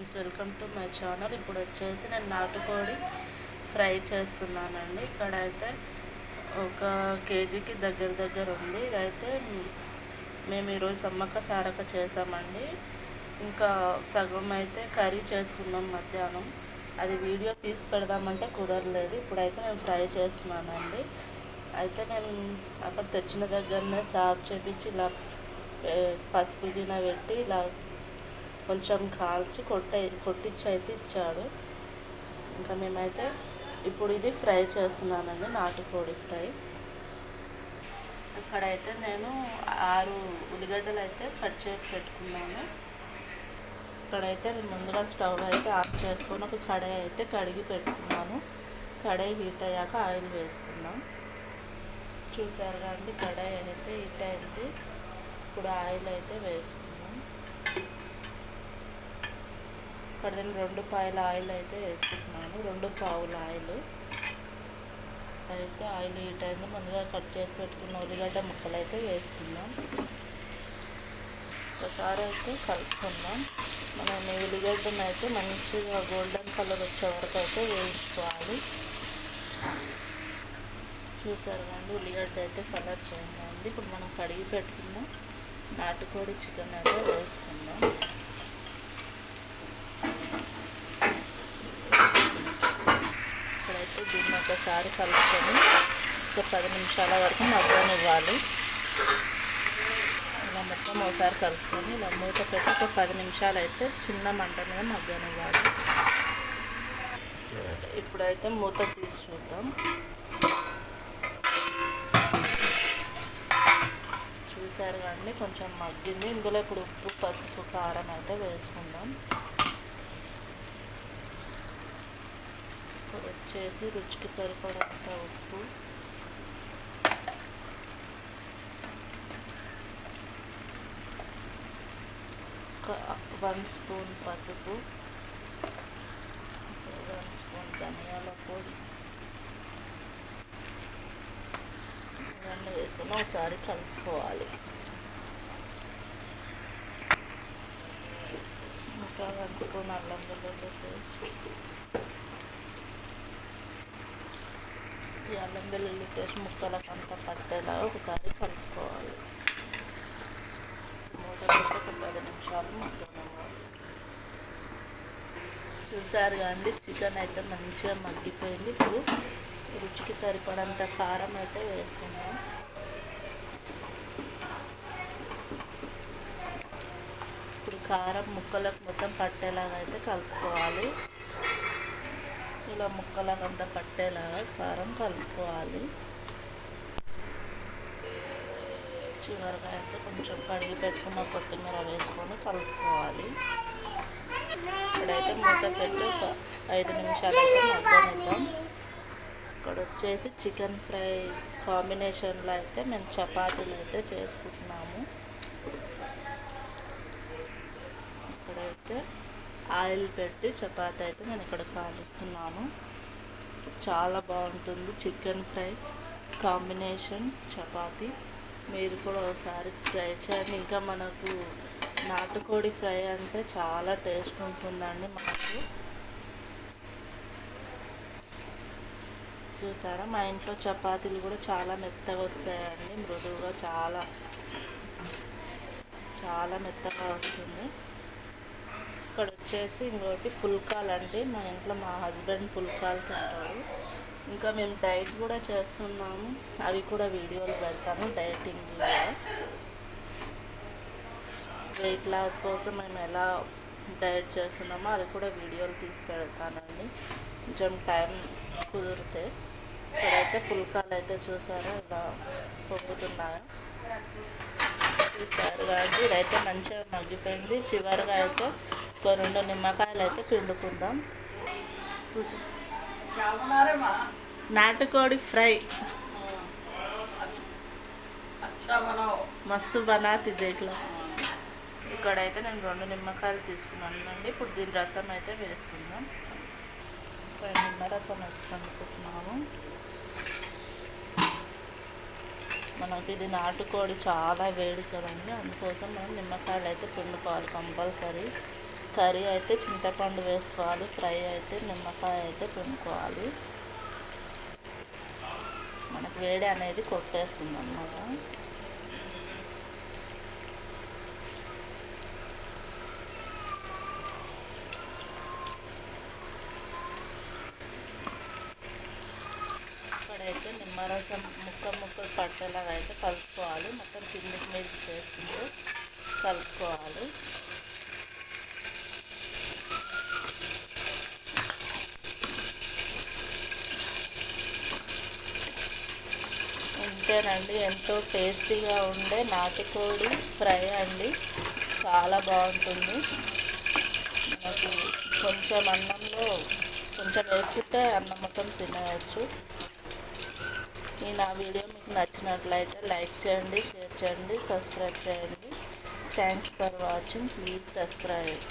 Friends welcome to my channel. ఇప్పుడు వచ్చేసి నేను నాటుకోడి ఫ్రై చేస్తున్నానండి. ఇక్కడ అయితే ఒక కేజీకి దగ్గర దగ్గర ఉంది. ఇదైతే మేము ఈరోజు సమ్మక్క సారక చేసామండి. ఇంకా సగం అయితే కర్రీ చేసుకున్నాం మధ్యాహ్నం. అది వీడియో తీసి పెడదామంటే కుదరలేదు. ఇప్పుడైతే నేను ఫ్రై చేస్తున్నానండి. అయితే మేము అక్కడ తెచ్చిన దగ్గరనే సాఫ్ చేపించి ఇలా పసుపు గిన్నె పెట్టి ఇలా కొంచెం కాల్చి కొట్టే కొట్టించి అయితే ఇచ్చాడు. ఇంకా మేమైతే ఇప్పుడు ఇది ఫ్రై చేస్తున్నానండి నాటుకోడి ఫ్రై. ఇక్కడైతే నేను ఆరు ఉల్లిగడ్డలు అయితే కట్ చేసి పెట్టుకున్నాను. ఇక్కడైతే నేను ముందుగా స్టవ్ అయితే ఆఫ్ చేసుకొని ఒక కడాయి అయితే కడిగి పెట్టుకున్నాను. కడాయి హీట్ అయ్యాక ఆయిల్ వేసుకుందాం. చూసారు అండి కడాయి అయితే హీట్ అయింది. ఇప్పుడు ఆయిల్ అయితే వేసుకుందాం. ఇక్కడ నేను రెండు పాయల ఆయిల్ అయితే వేసుకుంటున్నాను. రెండు పావుల ఆయిల్. అయితే ఆయిల్ హీట్ అయింది. ముందుగా కట్ చేసి పెట్టుకున్న ఉల్లిగడ్డ ముక్కలు అయితే వేసుకుందాం. ఒకసారి అయితే కలుపుకుందాం. మనం ఉల్లిగడ్డను అయితే మంచిగా గోల్డెన్ కలర్ వచ్చే వరకు అయితే వేయించుకోవాలి. చూసారు కానీ ఉల్లిగడ్డ అయితే కలర్ చేంజ్ ఇప్పుడు మనం కడిగి పెట్టుకున్నాం నాటుకోడి చికెన్ అయితే వేసుకుందాం ఇక్కడైతే దీన్ని ఒకసారి కలుపుకొని ఒక పది నిమిషాల వరకు మగ్గనివ్వాలి. ఇలా మొత్తం ఒకసారి కలుపుకొని ఇలా మూత పెట్టి ఒక పది నిమిషాలు అయితే చిన్న మంట మీద మగ్గనివ్వాలి. ఇప్పుడైతే మూత తీసి చూద్దాం. చూసారు కండి కొంచెం మగ్గింది. ఇందులో ఇప్పుడు ఉప్పు పసుపు కారం అయితే వేసుకుందాం. ఇప్పుడు వచ్చేసి రుచికి సరిపడంత ఉప్పు. వన్ స్పూన్ పసుపు వన్ స్పూన్ ధనియాల పొడి. ఇవన్నీ వేసుకుని ఒకసారి కలుపుకోవాలి. ఇంకా వన్ స్పూన్ అల్లం వెల్లుల్లి పేస్ట్. ఈ అల్లం వెల్లుల్లి పేస్ట్ ముక్కలకు అంతా పట్టేలా ఒకసారి కలుపుకోవాలి. మూత పెట్టి ఒక పది నిమిషాలు మగ్గనివ్వాలి. చూసారు కానీ చికెన్ అయితే మంచిగా మగ్గిపోయింది. ఇప్పుడు రుచికి సరిపడంత కారం అయితే వేసుకుందాం. ఇప్పుడు కారం ముక్కలకు మొత్తం పట్టేలాగా అయితే కలుపుకోవాలి. ఇలా ముక్కలకంతా పట్టేలాగా కారం కలుపుకోవాలి. చివరిగా అయితే కొంచెం కడిగి పెట్టుకున్న కొత్తిమీర వేసుకొని కలుపుకోవాలి. ఇప్పుడైతే మూత పెట్టి ఒక ఐదు నిమిషాలు అయితే మగ్గనిద్దాం. ఇక్కడ వచ్చేసి చికెన్ ఫ్రై కాంబినేషన్లో అయితే మేము చపాతీలు అయితే చేసుకుంటున్నాము. ఇక్కడైతే ఆయిల్ పెట్టి చపాతీ అయితే నేను ఇక్కడ కాలుస్తున్నాను. చాలా బాగుంటుంది చికెన్ ఫ్రై కాంబినేషన్ చపాతీ. మీరు కూడా ఒకసారి ట్రై చేయండి. ఇంకా మనకు నాటుకోడి ఫ్రై అంటే చాలా టేస్ట్ ఉంటుందండి మనకు చూసారా? మా ఇంట్లో చపాతీలు కూడా చాలా మెత్తగా వస్తాయండి. మృదువుగా చాలా చాలా మెత్తగా వస్తుంది. ఇక్కడ వచ్చేసి ఇంకోటి పుల్కాలు అండి మా ఇంట్లో మా హస్బెండ్ పుల్కాలు తింటారు. ఇంకా మేము డైట్ కూడా చేస్తున్నాము. అవి కూడా వీడియోలు పెడతాను డైటింగ్ కూడా. వెయిట్ లాస్ కోసం మేము ఎలా డైట్ చేస్తున్నామో అది కూడా వీడియోలు తీసి పెడతానండి. కొంచెం టైం కుదిరితే. ఇక్కడైతే పుల్కాలు అయితే చూసారా ఇలా పొంగుతున్నాయా. చూసారు కాబట్టి ఇదైతే మంచిగా మగ్గిపోయింది. చివరిగా అయితే ఒక రెండు నిమ్మకాయలు అయితే పిండుకుందాం నాటుకోడి ఫ్రై. మస్తు బనాతి దేట్లో ఇక్కడైతే నేను రెండు నిమ్మకాయలు తీసుకున్నాను అండి ఇప్పుడు దీని రసం అయితే వేసుకుందాం. నిమ్మరసం అయితే పండుకుంటున్నాము మనకి ఇది నాటుకోడి చాలా వేడి కదండి. అందుకోసం మనం నిమ్మకాయలు అయితే పిండుకోవాలి కంపల్సరీ. కర్రీ అయితే చింతపండు వేసుకోవాలి ఫ్రై అయితే నిమ్మకాయ అయితే పిండుకోవాలి. మనకు వేడి అనేది కొట్టేస్తుంది అన్నమాట ఇక్కడైతే నిమ్మరసం ముక్క ముక్క పట్టేలాగా అయితే కలుపుకోవాలి. మొత్తం కిందికి మీద చేసుకుంటూ కలుపుకోవాలి. అంతేనండి ఎంతో టేస్టీగా ఉండే నాటుకోడి ఫ్రై అండి. చాలా బాగుంటుంది. మనకు కొంచెం అన్నంలో కొంచెం వేసుకుంటే అన్నం మొత్తం తినేయచ్చు ఈ నా వీడియో మీకు నచ్చినట్లయితే లైక్ చేయండి షేర్ చేయండి సబ్స్క్రైబ్ చేయండి. Thanks for watching please subscribe